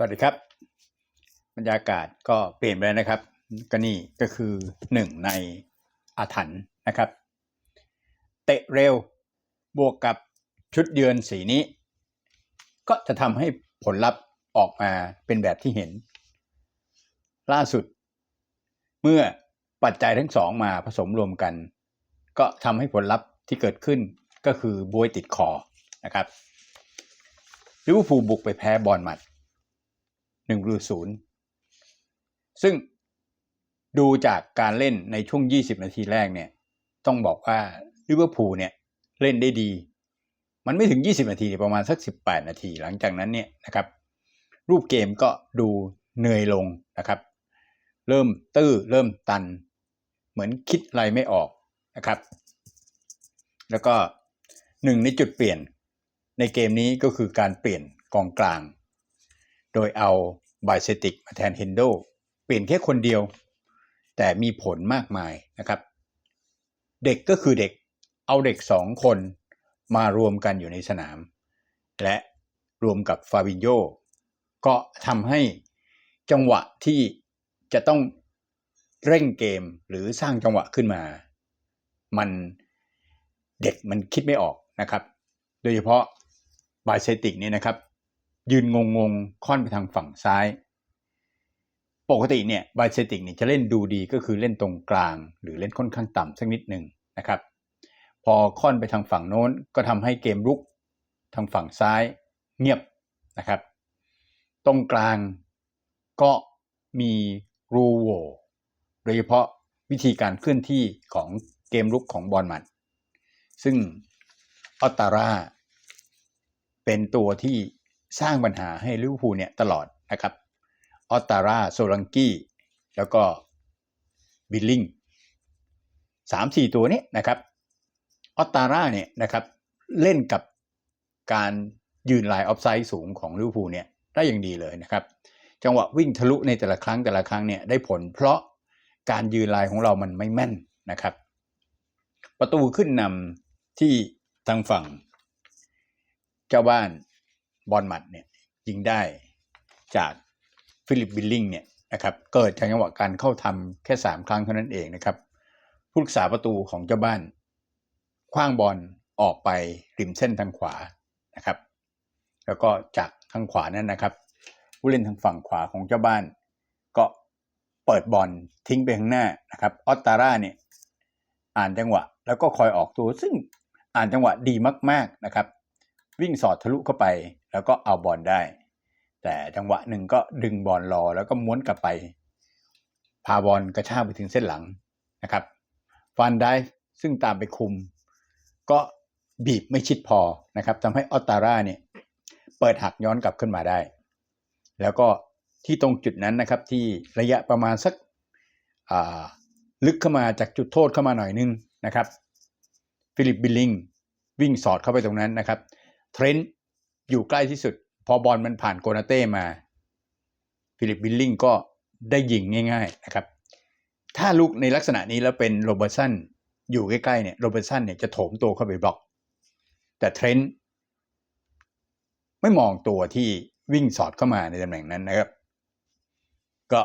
สวัสดีครับ บรรยากาศก็เปลี่ยนไปแล้วนะครับ ก็นี่ก็คือหนึ่งในอาถรรพ์นะครับ เตะเร็วบวกกับชุดเยือนสีนี้ ก็จะทำให้ผลลัพธ์ออกมาเป็นแบบที่เห็น ล่าสุด เมื่อปัจจัยทั้งสองมาผสมรวมกัน ก็ทำให้ผลลัพธ์ที่เกิดขึ้นก็คือบวยติดคอนะครับลิเวอร์พูลบุกไปแพ้บอลมัด หนึ่งระตูศูนย์ซึ่งดูจากการเล่นในช่วง 20 นาทีแรกเนี่ย ต้องบอกว่าลิเวอร์พูลเนี่ยเล่นได้ดี มันไม่ถึง 20 นาทีประมาณสัก 18 นาที หลังจากนั้นเนี่ยนะครับ รูปเกมก็ดูเหนื่อยลงนะครับ เริ่มตื้อเริ่มตัน เหมือนคิดอะไรไม่ออกนะครับ แล้วก็หนึ่งในจุดเปลี่ยนในเกมนี้ก็คือการเปลี่ยนกองกลาง โดยเอาบายเซติกมาแทนเฮนโดเปลี่ยนแค่คนเดียว แต่มีผลมากมายนะครับ เด็กก็คือเด็กเอาเด็กสองคนมารวมกันอยู่ในสนาม และรวมกับฟาบินโยก็ทำให้จังหวะที่จะต้องเร่งเกมหรือสร้างจังหวะขึ้นมา มันเด็กมันคิดไม่ออกนะครับ โดยเฉพาะบายเซติกนี่นะครับ ยืนงงงๆค่อนไปทางฝั่งซ้าย ปกติเนี่ยบายเซติกเนี่ยจะเล่นดูดีก็คือเล่นตรงกลาง หรือเล่นค่อนข้างต่ำสักนิดหนึ่งนะครับ พอค่อนไปทางฝั่งโน้นก็ทำให้เกมรุกทางฝั่งซ้ายเงียบนะครับ ตรงกลางก็มีรูโวโดยเฉพาะวิธีการเคลื่อนที่ของเกมรุกของบอลมัน ซึ่งออตตาร่าเป็นตัวที่ สร้างปัญหาให้ลิเวอร์พูลเนี่ยตลอดนะครับออตตาราโซลังกี้แล้วก็บิลลิงสามสี่ตัวนี้นะครับออตตาราเนี่ยนะครับเล่นกับการยืนไลน์ออฟไซด์สูงของลิเวอร์พูลเนี่ยได้อย่างดีเลยนะครับ จังหวะวิ่งทะลุในแต่ละครั้งแต่ละครั้งเนี่ยได้ผล เพราะการยืนไลน์ของเรามันไม่แม่นนะครับ ประตูขึ้นนำที่ทางฝั่ง เจ้าบ้าน บอลหมัดเนี่ยยิงได้จากฟิลิปบิลลิงเนี่ยนะครับเกิดจากจังหวะการเข้าทำแค่ 3 ครั้งเท่านั้นเองนะครับผู้รักษาประตูของเจ้าบ้านคว้างบอลออกไปริมเส้นทางขวานะครับ แล้วก็จากทางขวานั้นนะครับ ผู้เล่นทางฝั่งขวาของเจ้าบ้าน ก็เปิดบอลทิ้งไปข้างหน้านะครับออตตาร่าเนี่ยอ่านจังหวะ แล้วก็คอยออกตัวซึ่งอ่านจังหวะดีมาก ๆนะครับ วิ่งสอดทะลุเข้าไป แล้วก็เอาบอลได้ แต่จังหวะหนึ่งก็ดึงบอลรอแล้วก็ม้วนกลับไป พาบอลกระชากไปถึงเส้นหลังนะครับฟันได้ซึ่งตามไปคุม ก็บีบไม่ชิดพอนะครับทำให้ออตตาร่าเนี่ยเปิดหักย้อนกลับขึ้นมาได้ แล้วก็ที่ตรงจุดนั้นนะครับที่ระยะประมาณสักลึกเข้ามาจากจุดโทษเข้ามาหน่อยนึงนะครับฟิลิปบิลลิงวิ่งสอดเข้าไปตรงนั้นนะครับเทรนต์ อยู่ใกล้ที่สุด พอบอลมันผ่านโกนาเต้มา ฟิลิปบิลลิงก็ได้ยิงง่าย ๆนะครับ ถ้าลุกในลักษณะนี้แล้วเป็นโรเบอร์สันอยู่ใกล้ๆเนี่ยโรเบอร์สันเนี่ยจะโถมตัวเข้าไปบล็อก แต่เทรนต์ไม่มองตัวที่วิ่งสอดเข้ามาในตำแหน่งนั้นนะครับ ก็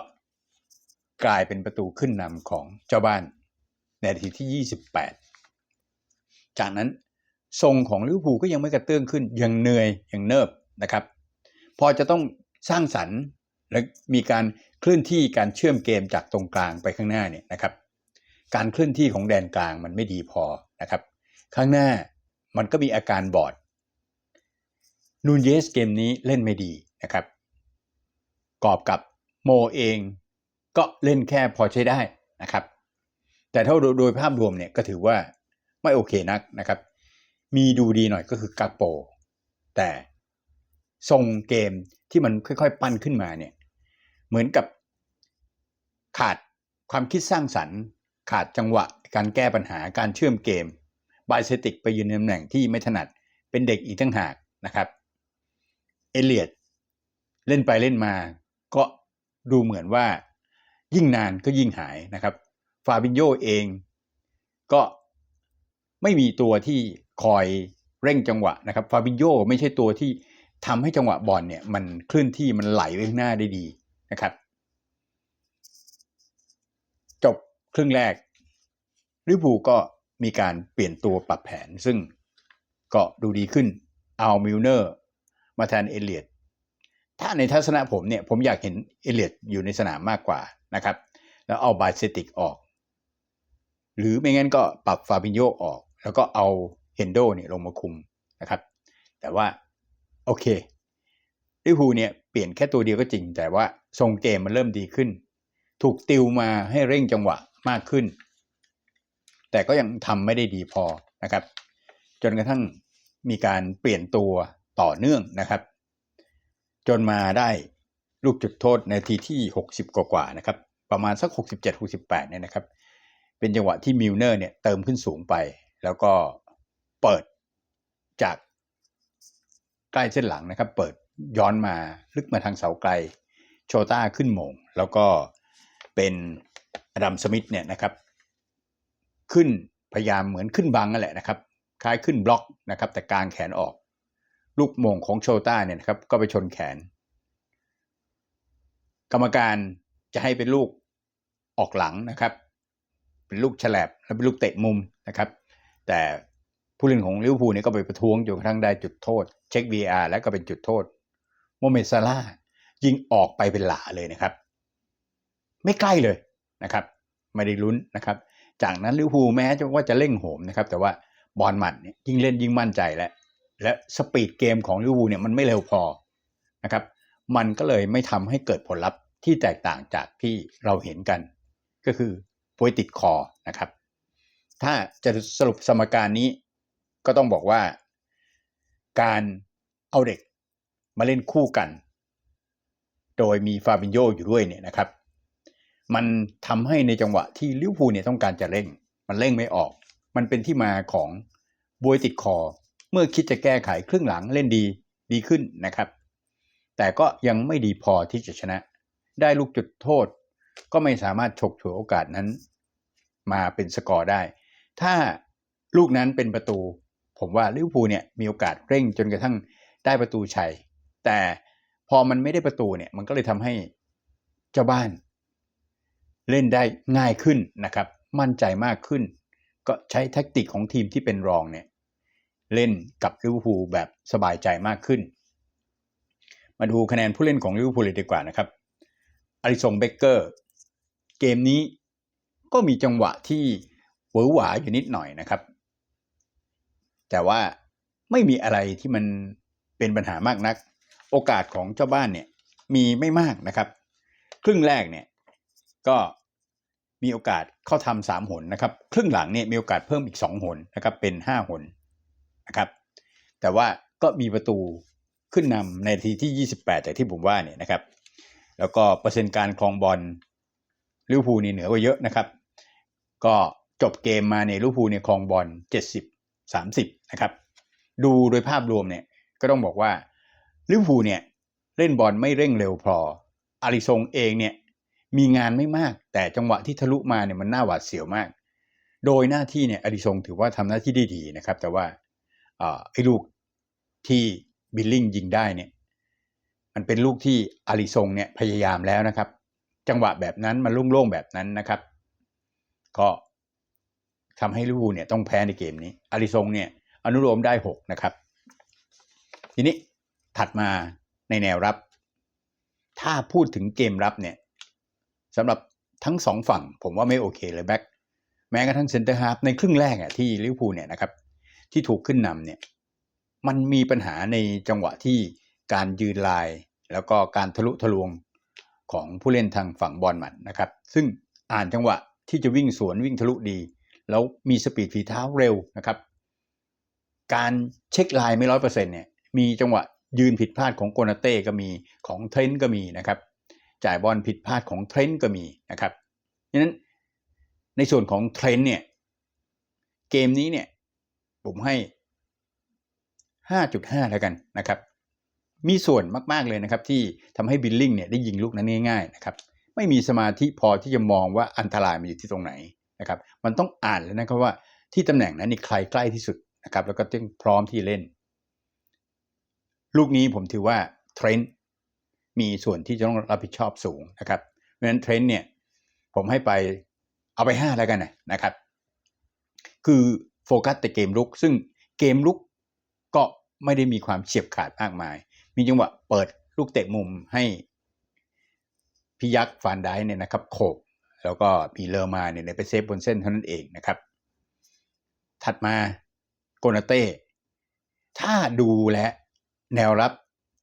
กลายเป็นประตูขึ้นนำของเจ้าบ้านในนาทีที่ 28 จากนั้น ทรงของลิเวอร์พูลก็ยังไม่กระเตื้องขึ้นยังเหนื่อยยังเนิบนะครับ พอจะต้องสร้างสรรค์และมีการเคลื่อนที่การเชื่อมเกมจากตรงกลางไปข้างหน้าเนี่ยนะครับ การเคลื่อนที่ของแดนกลางมันไม่ดีพอนะครับ ข้างหน้ามันก็มีอาการบอดนูนเยสเกมนี้เล่นไม่ดีนะครับ กอบกับโมเองก็เล่นแค่พอใช้ได้นะครับ แต่ถ้าโดยภาพรวมเนี่ยก็ถือว่าไม่โอเคนักนะครับ มีดูดีหน่อยก็คือกาโป แต่ทรงเกมที่มันค่อยๆ ปั้นขึ้นมาเนี่ยเหมือนกับขาดความคิดสร้างสรรค์ ขาดจังหวะการแก้ปัญหาการเชื่อมเกมบายเซติกไปยืนในตำแหน่งที่ไม่ถนัดเป็นเด็กอีกทั้งหากนะครับ เอเลียดเล่นไปเล่นมาก็ดูเหมือนว่ายิ่งนานก็ยิ่งหายนะครับ ฟาบินโยเองก็ไม่มีตัวที่ คอยเร่งจังหวะนะครับฟาบิโยไม่ใช่ตัวที่ทำให้จังหวะบอลเนี่ยมันเคลื่อนที่มันไหลไปข้างหน้าได้ดีนะครับ จบครึ่งแรกลิเวอร์พูก็มีการเปลี่ยนตัวปรับแผน ซึ่งก็ดูดีขึ้นเอามิลเนอร์มาแทนเอเลียดถ้าในทัศนะผมเนี่ยผมอยากเห็นเอเลียดอยู่ในสนามมากกว่านะครับ แล้วเอาบาเซติกออก หรือไม่งั้นก็ปรับฟาบินโยออก แล้วก็เอา เฮนโดเนี่ยลงมาคุมนะครับ แต่ว่าโอเคลิเวอร์พูลเนี่ยเปลี่ยนแค่ตัวเดียวก็จริง แต่ว่าทรงเกมมันเริ่มดีขึ้น ถูกติวมาให้เร่งจังหวะมากขึ้น แต่ก็ยังทำไม่ได้ดีพอนะครับ จนกระทั่งมีการเปลี่ยนตัวต่อเนื่องนะครับ จนมาได้ลูกจุดโทษในทีที่ 60 กว่าๆนะครับ ประมาณสัก 67-68เนี่ยนะครับ เป็นจังหวะที่มิลเนอร์เนี่ยเติมขึ้นสูงไป แล้วก็ เปิดจากใกล้เส้นหลังนะครับ เปิดย้อนมาลึกมาทางเสาไกล โชต้าขึ้นโมง แล้วก็เป็นอดัมสมิธเนี่ยนะครับ ขึ้นพยายามเหมือนขึ้นบังนั่นแหละนะครับ คล้ายขึ้นบล็อกนะครับ แต่กลางแขนออก ลูกโมงของโชต้าเนี่ยนะครับ ก็ไปชนแขน กรรมการจะให้เป็นลูกออกหลังนะครับ เป็นลูกฉลบและเป็นลูกเตะมุมนะครับ แต่ ผู้เล่นของลิเวอร์พูลเนี่ยก็ไปประท้วงจนกระทั่งได้จุดโทษ เช็ค VR แล้วก็เป็นจุดโทษโมเมซาร่ายิงออกไปเป็นหลาเลยนะครับ ไม่ใกล้เลยนะครับ ไม่ได้ลุ้นนะครับ จากนั้นลิเวอร์พูลแม้จะว่าจะเร่งโหมนะครับ แต่ว่าบอลหมัดเนี่ยยิ่งเล่นยิ่งมั่นใจแล้วและสปีดเกมของลิเวอร์พูลเนี่ยมันไม่เร็วพอนะครับ มันก็เลยไม่ทำให้เกิดผลลัพธ์ที่แตกต่างจากที่เราเห็นกัน ก็คือป่วยติดคอนะครับ ถ้าจะสรุปสมการนี้ ก็ต้องบอกว่า การเอาเด็กมาเล่นคู่กัน โดยมีฟาบินโยอยู่ด้วยเนี่ยนะครับ มันทำให้ในจังหวะที่ลิวพูเนี่ยต้องการจะเร่ง มันเร่งไม่ออก มันเป็นที่มาของบวยติดคอ เมื่อคิดจะแก้ไขครึ่งหลังเล่นดีดีขึ้นนะครับ แต่ก็ยังไม่ดีพอที่จะชนะ ได้ลูกจุดโทษ ก็ไม่สามารถฉกฉวยโอกาสนั้น มาเป็นสกอร์ได้ ถ้าลูกนั้นเป็นประตู ผมว่าลิเวอร์พูลเนี่ยมีโอกาสเร่งจนกระทั่งได้ประตูชัย แต่พอมันไม่ได้ประตูเนี่ยมันก็เลยทำให้เจ้าบ้าน เล่นได้ง่ายขึ้นนะครับ มั่นใจมากขึ้น ก็ใช้แท็กติกของทีมที่เป็นรองเนี่ยเล่นกับลิเวอร์พูลแบบสบายใจมากขึ้น มาดูคะแนนผู้เล่นของลิเวอร์พูลเลยดีกว่านะครับอาริสงเบเกอร์ เกมนี้ก็มีจังหวะที่หวือหวาอยู่นิดหน่อยนะครับ แต่ว่าไม่มีอะไรที่มันเป็นปัญหามากนัก โอกาสของเจ้าบ้านเนี่ยมีไม่มากนะครับ ครึ่งแรกเนี่ยก็มีโอกาสเข้าทำสามหนนะครับ ครึ่งหลังเนี่ยมีโอกาสเพิ่มอีกสองหนนะครับเป็นห้าหนนะครับ แต่ว่าก็มีประตูขึ้นนำในทีที่ 28จากที่ผมว่าเนี่ยนะครับ แล้วก็เปอร์เซ็นต์การครองบอลลิเวอร์พูลนี่เหนือกว่าเยอะนะครับ ก็จบเกมมาในลิเวอร์พูลเนี่ยครองบอล70 30นะครับดูโดยภาพรวมเนี่ยก็ต้องบอกว่าลิเวอร์พูลเนี่ยเล่นบอลไม่เร่งเร็วพออาริซงเองเนี่ยมีงานไม่มากแต่จังหวะที่ทะลุมาเนี่ยมันน่าหวาดเสียวมาก โดยหน้าที่เนี่ยอาริซงถือว่าทำหน้าที่ได้ดีนะครับ แต่ว่าไอ้ลูกที่บิลลิงยิงได้เนี่ยมันเป็นลูกที่อาริซงเนี่ยพยายามแล้วนะครับ จังหวะแบบนั้นมันโล่งๆแบบนั้นนะครับ ก็ ทำให้ลิเวอร์พูลเนี่ยต้องแพ้ในเกมนี้อาริซงเนี่ยอนุโลมได้หกนะครับ ทีนี้ถัดมาในแนวรับ ถ้าพูดถึงเกมรับเนี่ยสำหรับทั้งสองฝั่ง ผมว่าไม่โอเคเลยแบ็คแม้กระทั่งเซนเตอร์ฮาร์ฟในครึ่งแรกอะที่ลิเวอร์พูลเนี่ยนะครับ ที่ถูกขึ้นนำเนี่ยมันมีปัญหาในจังหวะที่การยืนลาย แล้วก็การทะลุทะลวงของผู้เล่นทางฝั่งบอลหมัดนะครับ ซึ่งอ่านจังหวะที่จะวิ่งสวนวิ่งทะลุดี แล้วมีสปีดฝีเท้าเร็วนะครับ การเช็คลายไม่ร้อยเปอร์เซ็นต์เนี่ยมีจังหวะยืนผิดพลาดของโกนาเต้ก็มีของเทรนต์ก็มีนะครับ จ่ายบอลผิดพลาดของเทรนต์ก็มีนะครับดังนั้นในส่วนของเทรนต์เนี่ยเกมนี้เนี่ยผมให้ 5.5 แล้วกันนะครับ มีส่วนมากๆเลยนะครับ ที่ทำให้บิลลิงเนี่ยได้ยิงลูกนั้นง่ายๆนะครับ ไม่มีสมาธิพอที่จะมองว่าอันตรายมันอยู่ที่ตรงไหน นะครับมันต้องอ่านแล้วนะครับว่าที่ตำแหน่งนั้นนี่ใครใกล้ที่สุดนะครับแล้วก็ต้องพร้อมที่เล่น ลูกนี้ผมถือว่าเทรนด์มีส่วนที่จะต้องรับผิดชอบสูงนะครับเพราะฉะนั้นเทรนด์เนี่ยผมให้ไปเอาไปห้าแล้วกันนะนะครับ คือโฟกัสแต่เกมลุก ซึ่งเกมลุกก็ไม่ได้มีความเฉียบขาดมากมาย มีจังหวะเปิดลูกเตะมุมให้พิยักษ์ฟานได้เนี่ยนะครับโขก แล้วก็มีเลอมาเนี่ยไปเซฟบนเส้นเท่านั้นเองนะครับ ถัดมาโกนาเต้ ถ้าดูและแนวรับ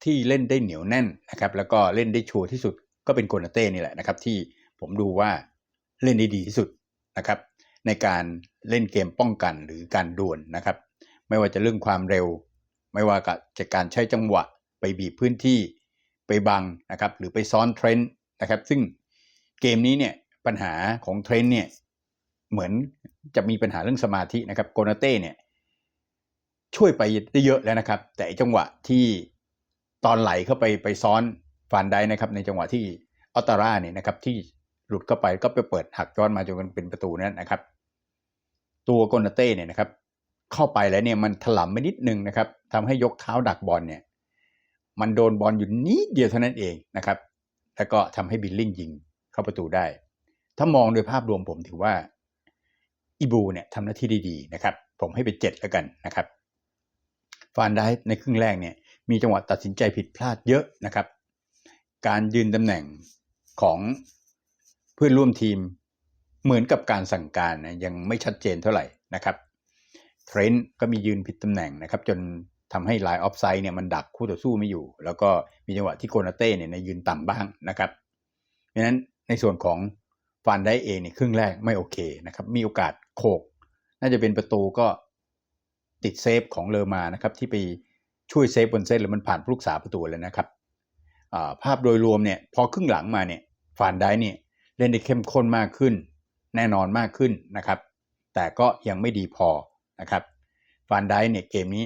ที่เล่นได้เหนียวแน่นนะครับ แล้วก็เล่นได้ชัวร์ที่สุดก็เป็นโกนาเต้นี่แหละนะครับ ที่ผมดูว่าเล่นได้ดีที่สุดนะครับ ในการเล่นเกมป้องกันหรือการดวลนะครับ ไม่ว่าจะเรื่องความเร็ว ไม่ว่ากับจากการใช้จังหวะไปบีบพื้นที่ไปบังนะครับ หรือไปซ้อนเทรนด์นะครับ ซึ่งเกมนี้เนี่ย ปัญหาของเทรนเนี่ยเหมือนจะมีปัญหาเรื่องสมาธินะครับโกนาเต้เนี่ยช่วยไปได้เยอะแล้วนะครับ แต่จังหวะที่ตอนไหลเข้าไปไปซ้อนฟานได้นะครับ ในจังหวะที่ออตตาร่าเนี่ยนะครับที่หลุดเข้าไปก็ไปเปิดหักย้อนมาจนเป็นประตูนั่นนะครับ ตัวโกนาเต้เนี่ยนะครับ เข้าไปแล้วเนี่ยมันถลำไปนิดนึงนะครับทำให้ยกเท้าดักบอลเนี่ยมันโดนบอลอยู่นิดเดียวเท่านั้นเองนะครับ แล้วก็ทำให้บิลลิงยิงเข้าประตูได้ ถ้ามองโดยภาพรวมผมถือว่าอีบูเนี่ยทำหน้าที่ได้ดีนะครับ ผมให้ไปเจ็ดแล้วกันนะครับฟานได้ในครึ่งแรกเนี่ยมีจังหวะตัดสินใจผิดพลาดเยอะนะครับ การยืนตำแหน่งของเพื่อนร่วมทีมเหมือนกับการสั่งการนะยังไม่ชัดเจนเท่าไหร่นะครับเทรนต์ก็มียืนผิดตำแหน่งนะครับ จนทำให้ไลน์ออฟไซด์เนี่ยมันดักคู่ต่อสู้ไม่อยู่ แล้วก็มีจังหวะที่โกนาเต้เนี่ยยืนต่ำบ้างนะครับเพราะฉะนั้นในส่วนของ ฟานได้เองเนี่ยครึ่งแรกไม่โอเคนะครับ มีโอกาสโขก น่าจะเป็นประตูก็ติดเซฟของเลอมานะครับที่ไปช่วยเซฟบนเส้นแล้วมันผ่านผู้รักษาประตูเลยนะครับภาพโดยรวมเนี่ยพอครึ่งหลังมาเนี่ยฟานได้เนี่ยเล่นได้เข้มข้นมากขึ้น แน่นอนมากขึ้นนะครับ แต่ก็ยังไม่ดีพอนะครับฟานได้เนี่ยเกมนี้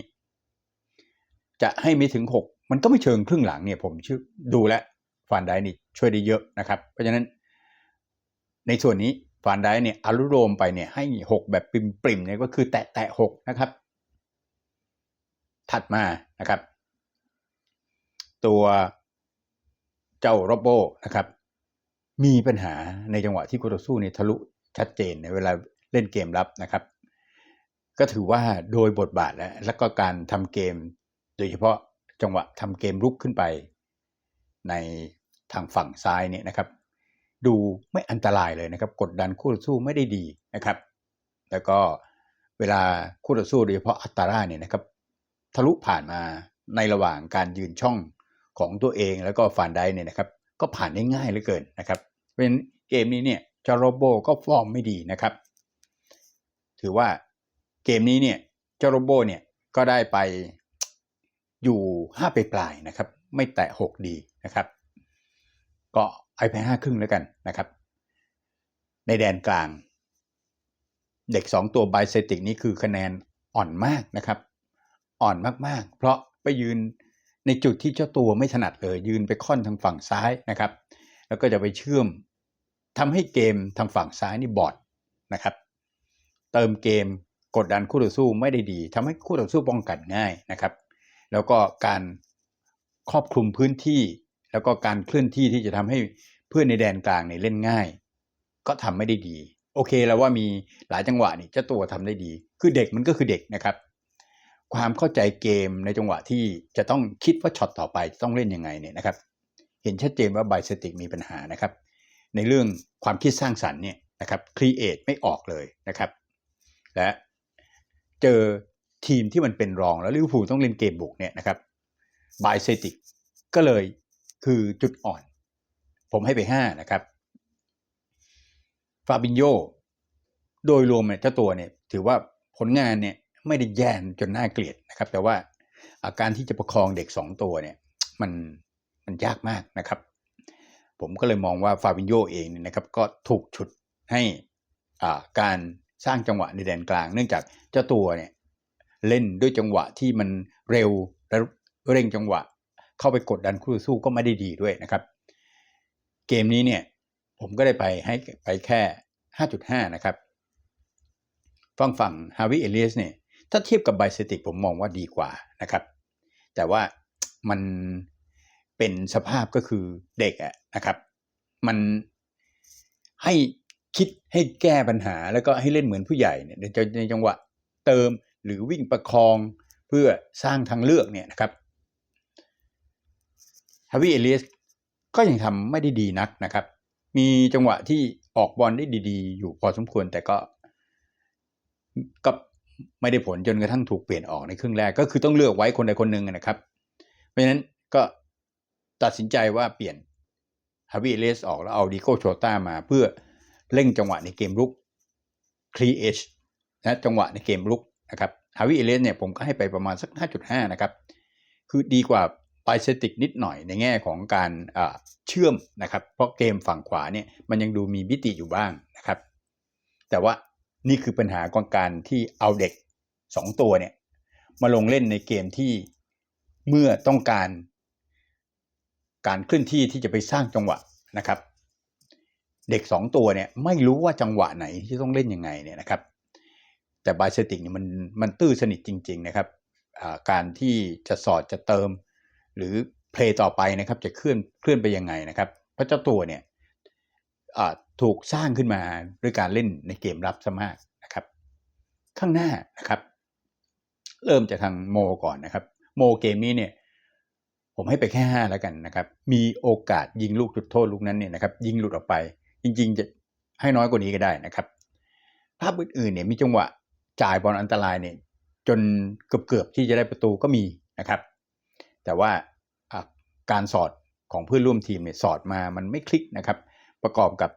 จะให้ไม่ถึง 6 มันก็ไม่เชิงครึ่งหลังเนี่ยผมชื่อดูแลฟานได้นี่ช่วยได้เยอะนะครับ เพราะฉะนั้น ในส่วนนี้ฟานได้เนี่ยอารุโรมไปเนี่ยให้ 6 แบบปริมๆเนี่ยก็คือแตะแตะหกนะครับ ถัดมานะครับ ตัวเจ้าโรโบนะครับ มีปัญหาในจังหวะที่คูโตสู้เนี่ยทะลุชัดเจนในเวลาเล่นเกมรับนะครับ ก็ถือว่าโดยบทบาทและแล้วก็การทำเกม โดยเฉพาะจังหวะทำเกมรุกขึ้นไป ในทางฝั่งซ้ายเนี่ยนะครับ ดูไม่อันตรายเลยนะครับ กดดันคู่ต่อสู้ไม่ได้ดีนะครับ แล้วก็เวลาคู่ต่อสู้โดยเฉพาะอัตตาร่าเนี่ยนะครับ ทะลุผ่านมาในระหว่างการยืนช่องของตัวเองแล้วก็ฟานได้เนี่ยนะครับ ก็ผ่านได้ง่ายเหลือเกินนะครับ เพราะฉะนั้นเกมนี้เนี่ยจาโรโบก็ฟอร์มไม่ดีนะครับ ถือว่าเกมนี้เนี่ยจาโรโบเนี่ยก็ได้ไปอยู่ห้าไปปลายนะครับ ไม่แตะหกดีนะครับ ก็ ไอไปห้าครึ่งแล้วกันนะครับ ในแดนกลาง เด็กสองตัวไบเซติกนี้คือคะแนนอ่อนมากนะครับ อ่อนมากๆ เพราะไปยืนในจุดที่เจ้าตัวไม่ถนัดเลยยืนไปค่อนทางฝั่งซ้ายนะครับ แล้วก็จะไปเชื่อมทำให้เกมทางฝั่งซ้ายนี่บอดนะครับ เติมเกมกดดันคู่ต่อสู้ไม่ได้ดีทำให้คู่ต่อสู้ป้องกันง่ายนะครับ แล้วก็การครอบคลุมพื้นที่ แล้วก็การเคลื่อนที่ที่จะทำให้เพื่อนในแดนกลางเนี่ยเล่นง่าย ก็ทำไม่ได้ดี โอเคแล้วว่ามีหลายจังหวะนี่เจ้าตัวทำได้ดี คือเด็กมันก็คือเด็กนะครับ ความเข้าใจเกมในจังหวะที่จะต้องคิดว่าช็อตต่อไปต้องเล่นยังไงเนี่ยนะครับ เห็นชัดเจนว่าไบเติกมีปัญหานะครับ ในเรื่องความคิดสร้างสรรค์เนี่ยนะครับครีเอทไม่ออกเลยนะครับ และเจอทีมที่มันเป็นรองแล้วลิเวอร์พูลต้องเล่นเกมบุกเนี่ยนะครับไบเซติกก็เลย คือจุดอ่อน ผมให้ไป5นะครับฟาบินโยโดยรวมเนี่ยเจ้าตัวเนี่ยถือว่าผลงานเนี่ยไม่ได้แย่จนน่าเกลียดนะครับ แต่ว่าอาการที่จะประคองเด็ก 2 ตัวเนี่ยมันมันยากมากนะครับ ผมก็เลยมองว่าฟาบินโยเองเนี่ยนะครับ ก็ถูกฉุดให้อ่าการสร้างจังหวะในแดนกลาง เนื่องจากเจ้าตัวเนี่ยเล่นด้วยจังหวะที่มันเร็วและเร่งจังหวะ เข้าไปกดดันคู่ต่อสู้ก็ไม่ได้ดีด้วยนะครับ เกมนี้เนี่ยผมก็ได้ไปให้ไปแค่ 5.5 นะครับ ฝั่งฝั่งฮาวิเอเลียสเนี่ยถ้าเทียบกับไบเซติกผมมองว่าดีกว่านะครับ แต่ว่ามันเป็นสภาพก็คือเด็กอะนะครับ มันให้คิดให้แก้ปัญหาแล้วก็ให้เล่นเหมือนผู้ใหญ่เนี่ยในในจังหวะเติมหรือวิ่งประคองเพื่อสร้างทางเลือกเนี่ยนะครับ ฮาวิเอเลียสก็ยังทำไม่ได้ดีนักนะครับ มีจังหวะที่ออกบอลได้ดีๆ อยู่พอสมควรแต่ก็ก็ไม่ได้ผลจนกระทั่งถูกเปลี่ยนออกในครึ่งแรก ก็คือต้องเลือกไว้คนใดคนหนึ่งนะครับ เพราะฉะนั้นก็ตัดสินใจว่าเปลี่ยนฮาวิเอเลสออกแล้วเอาดิโกโชต้ามาเพื่อเร่งจังหวะในเกมลุกครีเอชนะจังหวะในเกมลุกนะครับฮาวิเอเลสเนี่ยผมก็ให้ไปประมาณสัก 5.5 นะครับ คือดีกว่า ปเซติกนิดหน่อยในแง่ของการเชื่อมนะครับ เพราะเกมฝั่งขวาเนี่ยมันยังดูมีมิติอยู่บ้างนะครับ แต่ว่านี่คือปัญหาของการที่เอาเด็ก 2 ตัวเนี่ยมาลงเล่นในเกมที่เมื่อต้องการการเคลื่อนที่ที่จะไปสร้างจังหวะนะครับ เด็ก 2 ตัวเนี่ยไม่รู้ว่าจังหวะไหนที่ต้องเล่นยังไงเนี่ยนะครับ แต่บาเซติกเนี่ยมันมันตื้อสนิทจริง ๆ นะครับการที่จะสอดจะเติม หรือเพลย์ต่อไปนะครับจะเคลื่อนเคลื่อนไปยังไงนะครับ พระเจ้าตัวเนี่ยถูกสร้างขึ้นมาด้วยการเล่นในเกมรับซะมากนะครับ ข้างหน้านะครับ เริ่มจากทางโมก่อนนะครับ โมเกมนี้เนี่ยผมให้ไปแค่ห้าแล้วกันนะครับ มีโอกาสยิงลูกจุดโทษลูกนั้นเนี่ยนะครับ ยิงหลุดออกไป จริง ๆ จะให้น้อยกว่านี้ก็ได้นะครับ ภาพอื่นๆเนี่ยมีจังหวะจ่ายบอลอันตรายเนี่ยจนเกือบๆที่จะได้ประตูก็มีนะครับ แต่ว่าการสอดของเพื่อนร่วมทีมเนี่ยสอดมามันไม่คลิกนะครับ ประกอบกับ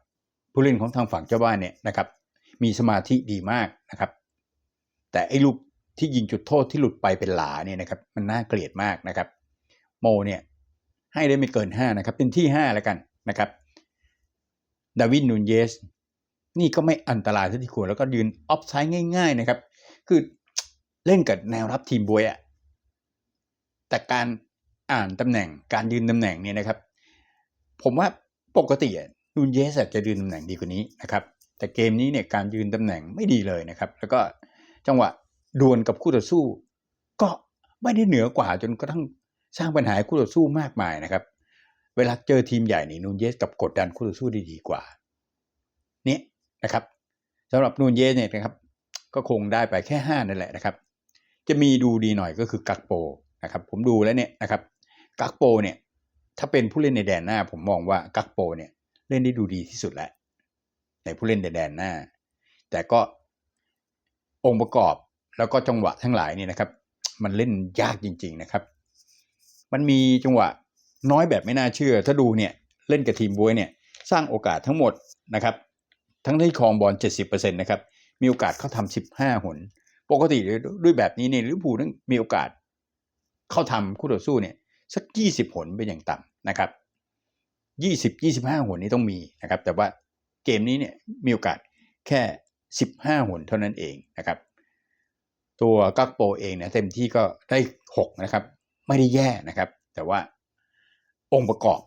ผู้เล่นของทางฝั่งเจ้าบ้านเนี่ยนะครับ มีสมาธิดีมากนะครับ แต่ไอ้ลูกที่ยิงจุดโทษที่หลุดไปเป็นหลาเนี่ยนะครับ มันน่าเกลียดมากนะครับ โมเนี่ยให้ได้ไม่เกิน 5 นะครับ เป็นที่ 5 แล้วกันนะครับดาวินนูนเยส นี่ก็ไม่อันตรายที่ควรแล้วก็ยืนออฟไซด์ง่าย ๆ นะครับ คือเล่นกับแนวรับทีมบวยอะแต่การ อ่านตำแหน่งการยืนตำแหน่งเนี่ยนะครับ ผมว่าปกตินูนเยสจะยืนตำแหน่งดีกว่านี้นะครับ แต่เกมนี้เนี่ยการยืนตำแหน่งไม่ดีเลยนะครับ แล้วก็จังหวะดวลกับคู่ต่อสู้ ก็ไม่ได้เหนือกว่าจนกระทั่งสร้างปัญหาคู่ต่อสู้มากมายนะครับ เวลาเจอทีมใหญ่นี่นูนเยสกับกดดันคู่ต่อสู้ได้ดีกว่าเนี่นะครับสำหรับนูนเยสเนี่ยนะครับ ก็คงได้ไปแค่ห้านั่นแหละนะครับ จะมีดูดีหน่อยก็คือกักโปนะครับ ผมดูแล้วเนี่ยนะครับ กักโปเนี่ย ถ้าเป็นผู้เล่นในแดนหน้า ผมมองว่ากักโปเนี่ยเล่นได้ดูดีที่สุดแล้วในผู้เล่นในแดนหน้า แต่ก็องค์ประกอบแล้วก็จังหวะทั้งหลายเนี่ยนะครับ มันเล่นยากจริง ๆนะครับ มันมีจังหวะน้อยแบบไม่น่าเชื่อ ถ้าดูเนี่ยเล่นกับทีมบวยเนี่ยสร้างโอกาสทั้งหมดนะครับ ทั้งที่ครองบอล 70%นะครับมีโอกาสเข้าทำ15 หน ปกติด้วยแบบนี้เนี่ยลิเวอร์พูลต้องมีโอกาสเข้าทำคู่ต่อสู้เนี่ย สักยี่สิบผลเป็นอย่างต่ำนะครับยี่สิบยี่สิบห้าหนนี้ต้องมีนะครับ แต่ว่าเกมนี้เนี่ยมีโอกาสแค่สิบห้าหนเท่านั้นเองนะครับ ตัวกักโปเองเนี่ยเต็มที่ก็ได้หกนะครับ ไม่ได้แย่นะครับ แต่ว่าองค์ประกอบ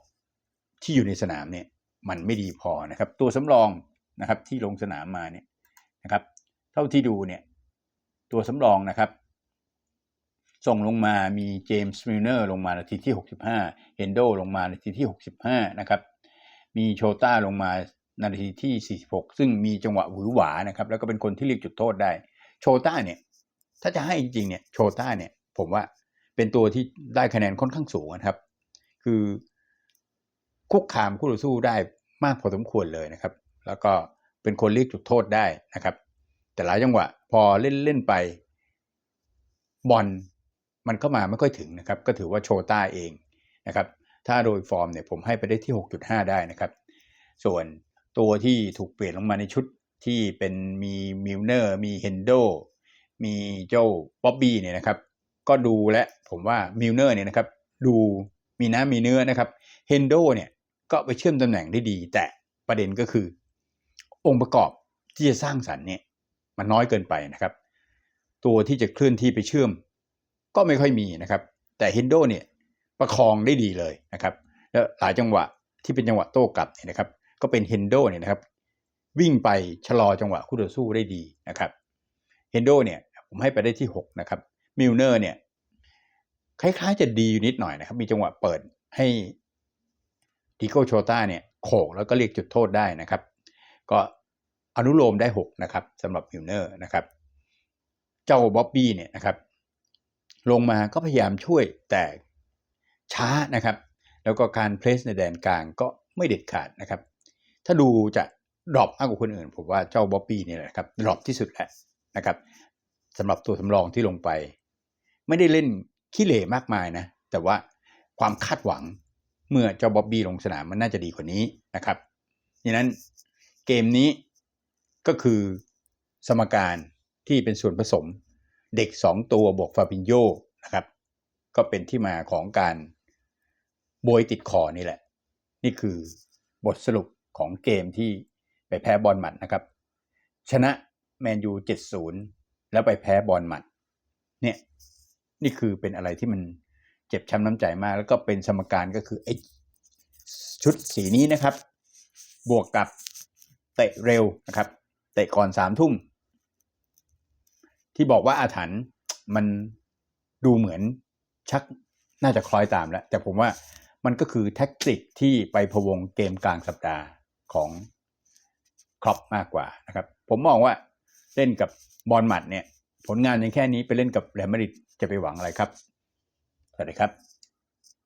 ที่อยู่ในสนามเนี่ยมันไม่ดีพอนะครับ ตัวสำรองนะครับที่ลงสนามมาเนี่ยนะครับ เท่าที่ดูเนี่ยตัวสำรองนะครับ ส่งลงมามีเจมส์มิลเนอร์ลงมานาทีที่ 65 เฮนโดลงมานาทีที่ 65 นะครับ มีโชต้าลงมานาทีที่ 46 ซึ่งมีจังหวะหวือหวานะครับ แล้วก็เป็นคนที่เรียกจุดโทษได้ โชต้าเนี่ย ถ้าจะให้จริงๆเนี่ย โชต้าเนี่ย ผมว่าเป็นตัวที่ได้คะแนนค่อนข้างสูงนะครับ คือคุกคามคู่ต่อสู้ได้มากพอสมควรเลยนะครับ แล้วก็เป็นคนเรียกจุดโทษได้นะครับ แต่หลายจังหวะพอเล่นเล่นไปบอล มันเข้ามาไม่ค่อยถึงนะครับ ก็ถือว่าโชต้าเองนะครับ ถ้าโดยฟอร์มเนี่ยผมให้ไปได้ที่ 6.5 ได้นะครับ ส่วนตัวที่ถูกเปลี่ยนลงมาในชุดที่เป็นมีมิลเนอร์มีเฮนโดมีโจ้บ๊อบบี้เนี่ยนะครับ ก็ดูและผมว่ามิลเนอร์เนี่ยนะครับ ดูมีน้ำมีเนื้อนะครับเฮนโดเนี่ยก็ไปเชื่อมตำแหน่งได้ดี แต่ประเด็นก็คือ องค์ประกอบที่จะสร้างสรรค์เนี่ยมันน้อยเกินไปนะครับ ตัวที่จะเคลื่อนที่ไปเชื่อม ก็ไม่ค่อยมีนะครับ แต่ฮินโดเนี่ยประคองได้ดีเลยนะครับ แล้วหลายจังหวะที่เป็นจังหวะโต้กลับเนี่ยนะครับ ก็เป็นเฮนโดเนี่ยนะครับ วิ่งไปชะลอจังหวะคู่ต่อสู้ได้ดีนะครับเฮนโดเนี่ยผมให้ไปได้ที่ 6 นะครับมิลเนอร์เนี่ยคล้ายๆจะดีอยู่นิดหน่อยนะครับ มีจังหวะเปิดให้ดิโกโชต้าเนี่ยโขกแล้วก็เรียกจุดโทษได้นะครับ ก็อนุโลมได้ 6 นะครับสำหรับมิลเนอร์นะครับ เจ้าบ๊อบบี้เนี่ยนะครับ ลงมาก็พยายามช่วยแต่ช้านะครับ แล้วก็การเพลสในแดนกลางก็ไม่เด็ดขาดนะครับ ถ้าดูจะดรอปมากกว่าคนอื่น ผมว่าเจ้าบ๊อบบี้นี่แหละครับดรอปที่สุดแหล้วนะครับสำหรับตัวสำรองที่ลงไป ไม่ได้เล่นขี้เหร่มากมายนะ แต่ว่าความคาดหวังเมื่อเจ้าบ๊อบบี้ลงสนามมันน่าจะดีกว่านี้นะครับดังนั้นเกมนี้ก็คือสมการที่เป็นส่วนผสม เด็ก 2 ตัวบวกฟาบินโยนะครับ ก็เป็นที่มาของการโบยติดคอนี่แหละ นี่คือบทสรุปของเกมที่ไปแพ้บอลหมัดนะครับ ชนะแมนยู7-0 แล้วไปแพ้บอลหมัดเนี่ยนี่คือเป็นอะไรที่มันเจ็บช้ำน้ำใจมาก แล้วก็เป็นสมการก็คือไอ้ชุดสีนี้นะครับ บวกกับเตะเร็วนะครับ เตะก่อนสามทุ่ม ที่บอกว่าอาถรรพ์มันดูเหมือนชักน่าจะคล้อยตามแล้ว แต่ผมว่ามันก็คือแท็กติกที่ไปพวงเกมกลางสัปดาห์ของครอปมากกว่านะครับ ผมมองว่าเล่นกับบอลหมัดเนี่ย ผลงานยังแค่นี้ไปเล่นกับแรมมาริดจะไปหวังอะไรครับ สวัสดีครับ